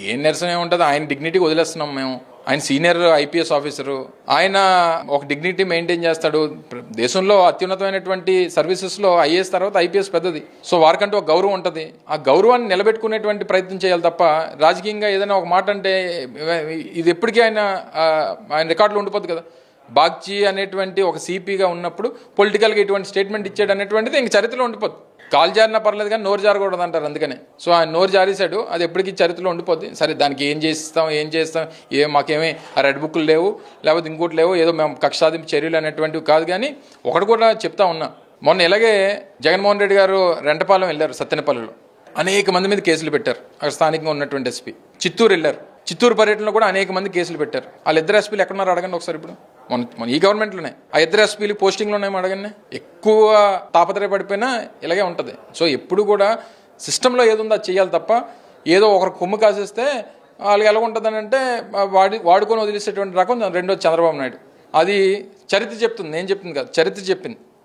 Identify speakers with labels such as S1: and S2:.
S1: ఏం నిరసన ఉంటుంది? ఆయన డిగ్నిటీకి వదిలేస్తున్నాం మేము. ఆయన సీనియర్ ఐపీఎస్ ఆఫీసరు ఆయన ఒక డిగ్నిటీ మెయింటైన్ చేస్తాడు. దేశంలో అత్యున్నతమైనటువంటి సర్వీసెస్లో ఐఏఎస్ తర్వాత ఐపీఎస్ పెద్దది. సో వారికంటే ఒక గౌరవం ఉంటుంది. ఆ గౌరవాన్ని నిలబెట్టుకునేటువంటి ప్రయత్నం చేయాలి తప్ప రాజకీయంగా ఏదైనా ఒక మాట అంటే ఇది ఎప్పటికీ ఆయన ఆయన రికార్డులో ఉండిపోద్ది కదా. బాగ్చి అనేటువంటి ఒక సిపిగా ఉన్నప్పుడు పొలిటికల్గా ఇటువంటి స్టేట్మెంట్ ఇచ్చాడు అనేటువంటిది ఇంక చరిత్రలో ఉండిపోద్ది. కాలు జారినా పర్లేదు కానీ నోరు జారకూడదు అంటారు అందుకనే. సో ఆయన నోరు జారేశాడు అది ఎప్పటికీ చరిత్రలో ఉండిపోద్ది. సరే దానికి ఏం చేస్తాం ఏం చేస్తాం ఏ మాకేమీ ఆ రెడ్ బుక్లు లేవు లేకపోతే ఇంకోటి లేవు ఏదో మేము కక్షాదింపు చర్యలు అనేటువంటివి కాదు కానీ ఒకటి కూడా చెప్తా ఉన్నా. మొన్న ఇలాగే జగన్మోహన్ రెడ్డి గారు రెంటపాలెం వెళ్ళారు సత్తెనపల్లిలో. అనేక మంది మీద కేసులు పెట్టారు. అక్కడ స్థానికంగా ఉన్నటువంటి ఎస్పీ చిత్తూరు వెళ్ళారు. చిత్తూరు పర్యటనలో కూడా అనేక మంది కేసులు పెట్టారు. వాళ్ళిద్దరు ఎస్పీలు ఎక్కడున్నారు అడగండి ఒకసారి ఇప్పుడు. మన మన ఈ గవర్నమెంట్లోనే. ఆ ఇద్దరు ఎస్పీలు పోస్టింగ్లు ఉన్నాయి అడగనే ఎక్కువ తాపత్రయపడిపోయినా ఇలాగే ఉంటుంది. సో ఎప్పుడు కూడా సిస్టంలో ఏది ఉందో అది చేయాలి తప్ప ఏదో ఒకరు కొమ్ము కాసేస్తే వాళ్ళకి ఎలా ఉంటుందని అంటే వాడి వాడుకొని వదిలేసేటువంటి రకం రెండో చంద్రబాబు నాయుడు. అది చరిత్ర చెప్తుంది. నేను చెప్తుంది కాదు. చరిత్ర చెప్పింది.